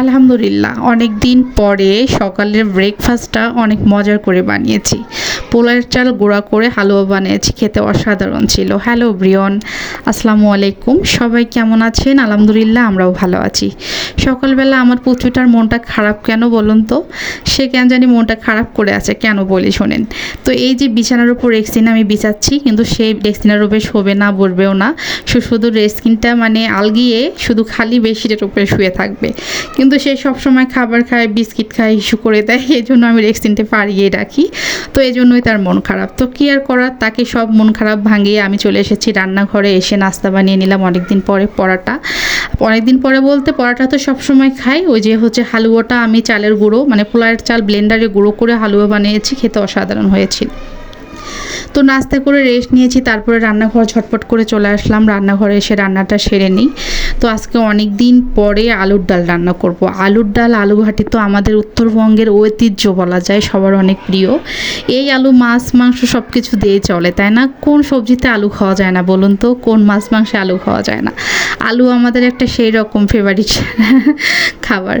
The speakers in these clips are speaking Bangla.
আলহামদুলিল্লাহ অনেক দিন পরে সকালের ব্রেকফাস্টটা অনেক মজার করে বানিয়েছি। পোলার চাল গুঁড়া করে হালুয়া বানিয়েছি, খেতে অসাধারণ ছিল। হ্যালো ব্রিয়ন আসসালামু আলাইকুম। সবাই কেমন আছেন? আলহামদুলিল্লাহ, আমরাও ভালো আছি। সকালবেলা আমার পুচুটার মনটা খারাপ কেন বলুন তো? সে কেন জানি মনটা খারাপ করে আছে, কেন বলি শোনেন। তো এই যে বিছানার উপর রেক্সিন আমি বিছাচ্ছি, কিন্তু সেই রেক্সিনের উপরে শোবে না, বলবেও না। সে, শুধু রেস্কিনটা মানে আলগিয়ে শুধু খালি বেশিরের উপরে শুয়ে থাকবে। কিন্তু সে সবসময় খাবার খায়, বিস্কিট খায়, ইস্যু করে দেয়, এই জন্য আমি রেক্সিনটা পাড়িয়ে রাখি। তো এই জন্যই তার মন খারাপ। তো কী আর করার? তাকে সব মন খারাপ ভাঙিয়ে আমি চলে এসেছি রান্নাঘরে, এসে নাস্তা বানিয়ে নিলাম অনেকদিন পরে পরাটা। অনেকদিন পরে বলতে পরাটা তো সবসময় খাই, ওই যে হচ্ছে হালুয়াটা আমি চালের গুঁড়ো মানে পোলায়ের চাল ব্লেন্ডারে গুঁড়ো করে হালুয়া বানিয়েছি, খেতে অসাধারণ হয়েছিল। তো নাস্তা করে রেস্ট নিয়েছি, তারপরে রান্নাঘর ঝটপট করে চলে আসলাম, রান্নাঘরে এসে রান্নাটা সেরে নিই। তো আজকে অনেক দিন পরে আলুর ডাল রান্না করব। আলুর ডাল, আলু ঘাটি তো আমাদের উত্তরবঙ্গের ঐতিহ্য বলা যায়, সবার অনেক প্রিয়। এই আলু, মাছ, মাংস সব কিছু দিয়ে চলে, তাই না? কোন সবজিতে আলু খাওয়া যায় না বলুন তো? কোন মাছ, মাংসে আলু খাওয়া যায় না? আলু আমাদের একটা সেই রকম ফেভারিট খাবার।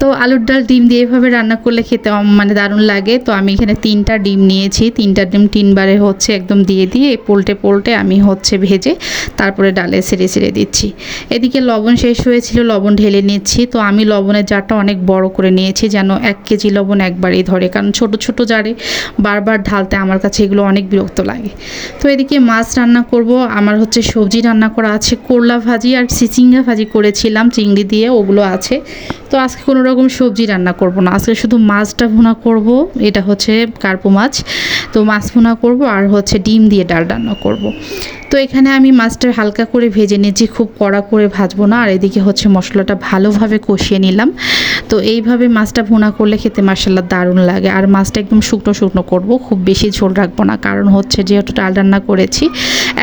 তো আলুর ডাল ডিম দিয়ে এভাবে রান্না করলে খেতে মানে দারুণ লাগে। তো আমি এখানে তিনটা ডিম নিয়েছি। তিনটা ডিম তিনবারে হচ্ছে একদম দিয়ে দিয়ে পোল্টে পোল্টে আমি হচ্ছে ভেজে তারপরে ডালে সেরে সেরে দিচ্ছি। এদিকে লবণ শেষ হয়েছিল, লবণ ঢেলে নিচ্ছি। তো আমি লবণের জারটা অনেক বড় করে নিয়েছি যেন এক কেজি লবণ একবারেই ধরে। কারণ ছোট ছোট জারে বারবার ঢালতে আমার কাছে এগুলো অনেক বিরক্ত লাগে। তো এদিকে মাছ রান্না করব। আমার হচ্ছে সবজি রান্না করা আছে। করলা ভাজি আর চিচিঙ্গা ভাজি করেছিলাম। চিংড়ি দিয়ে ওগুলো আছে। তো আজকে কোনো রকম সবজি রান্না করব না। আজকে শুধু মাছটা ভুনা করব, এটা হচ্ছে কার্পো মাছ। তো মাছ ভুনা করব আর হচ্ছে ডিম দিয়ে ডাল রান্না করব। তো এখানে আমি মাছটা হালকা করে ভেজে নিয়েছি, খুব কড়া করে ভাজবো না। আর এদিকে হচ্ছে মশলাটা ভালোভাবে কষিয়ে নিলাম। তো এইভাবে মাছটা ভুনা করলে খেতে মার্শাল্লাহ দারুণ লাগে। আর মাছটা একদম শুকনো শুকনো করব, খুব বেশি ঝোল রাখব না। কারণ হচ্ছে যেহেতু ডাল রান্না করেছি,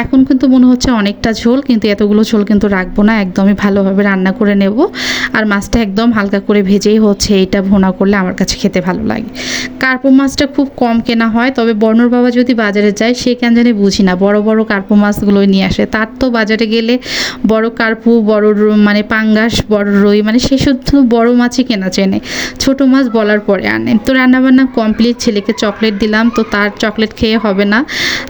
এখন কিন্তু মনে হচ্ছে অনেকটা ঝোল, কিন্তু এতগুলো ঝোল কিন্তু রাখব না। একদমই ভালোভাবে রান্না করে নেব। আর মাছটা একদম হালকা করে ভেজেই হচ্ছে এইটা ভুনা করলে আমার কাছে খেতে ভালো লাগে। কার্পো মাছটা খুব কম কেনা হয়, তবে বর্ণর বাবা যদি বাজারে যায়, সে কেন জানি বুঝি না। বড় বড় কার্পো মাছগুলো নিয়ে আসে। তার তো বাজারে গেলে বড় কার্পু, বড় মানে পাঙ্গাস, বড় রুই মানে সে শুধু বড় মাছই কেনা চেনে ছোট মাছ বলার পরে আনে। তো রান্নাবান্না কমপ্লিট ছেলেকে চকলেট দিলাম, তো তার চকলেট খেয়ে হবে না।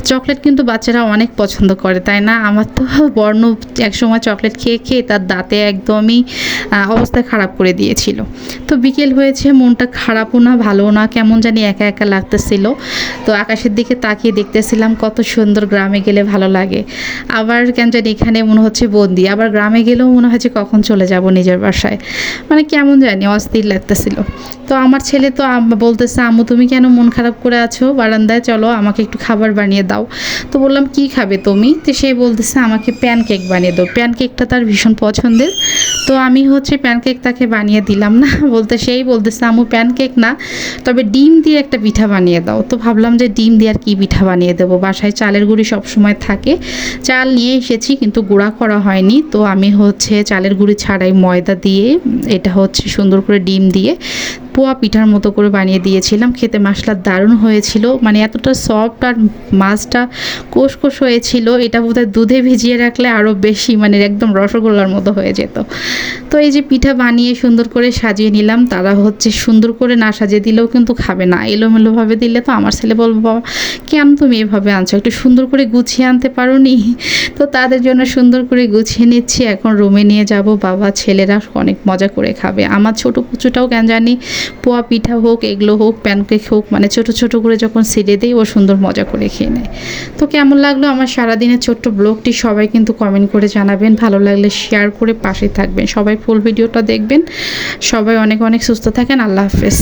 চকলেট কিন্তু বাচ্চারা অনেক পছন্দ করে, তাই না? আমার তো বর্ণ একসময় চকলেট খেয়ে খেয়ে তার দাঁতে একদমই অবস্থা খারাপ করে দিয়েছিল। তো বিকেল হয়েছে, মনটা খারাপও না, ভালোও না, কেমন জানি একা একা লাগতেছিল। তো আকাশের দিকে তাকিয়ে দেখতেছিলাম কত সুন্দর গ্রামে গেলে ভালো লাগে। আবার কেন জানি এখানে মনে হচ্ছে বন্দি। আবার গ্রামে গেলেও মনে হচ্ছে কখন চলে যাব নিজের বাসায়। মানে কেমন জানি অস্থির লাগতেছিল। তো আমার ছেলে তো বলতেছে, আম্মু, তুমি কেন মন খারাপ করে আছো? বারান্দায় চলো, আমাকে একটু খাবার বানিয়ে দাও। তো বললাম, কি খাবে তুমি? তো সে বলতেছে, আমাকে প্যানকেক বানিয়ে দাও। প্যানকেকটা তার ভীষণ পছন্দের। তো আমি হচ্ছে প্যানকেক তাকে বানিয়ে দিলাম না। বলতে সেই বলতেছে, আম্মু, প্যানকেক না, তবে ডিম দিয়ে একটা পিঠা বানিয়ে দাও। তো ভাবলাম যে ডিম দিয়ে আর কি পিঠা বানিয়ে দেবো? বাসায় চালের গুঁড়ি সব সময় থাকে। চাল নিয়ে এসেছি, কিন্তু গুঁড়া করা হয়নি। তো আমি হচ্ছে চালের গুঁড়ি ছাড়াই ময়দা দিয়ে, এটা হচ্ছে সুন্দর করে ডিম দিয়ে পোয়া পিঠার মতো করে বানিয়ে দিয়েছিলাম। খেতে মশলা দারুণ হয়েছিল। মানে এতটা সফট আর মাছটা কোষ কোষ হয়েছিল। এটা বোধহয় দুধে ভিজিয়ে রাখলে আরও বেশি মানে একদম রসগোল্লার মতো হয়ে যেত। তো এই যে পিঠা বানিয়ে সুন্দর করে সাজিয়ে নিলাম। তারা হচ্ছে সুন্দর করে না সাজিয়ে দিলেও কিন্তু খাবে না। এলোমেলোভাবে দিলে তো আমার ছেলে বলব, বাবা, কেন তুমি এভাবে আনছো? একটু সুন্দর করে গুছিয়ে আনতে পারো নি তো তাদের জন্য সুন্দর করে গুছিয়ে নিচ্ছি। এখন রুমে নিয়ে যাব। বাবা, ছেলেরা অনেক মজা করে খাবে। আমার ছোট কুচুটাও কেন জানি পোয়া পিঠা হোক, এগুলো হোক প্যানকেক হোক মানে ছোট ছোট করে যখন ছিঁড়ে দেয় ও সুন্দর মজা করে খেয়ে নেয়। তো কেমন লাগল আমার সারাদিনের ছোট্ট ব্লগটি সবাই কিন্তু কমেন্ট করে জানাবেন। ভালো লাগলে শেয়ার করে পাশে থাকবেন। সবাই ফুল ভিডিওটা দেখবেন। সবাই অনেক অনেক সুস্থ থাকেন। আল্লাহ হাফেজ।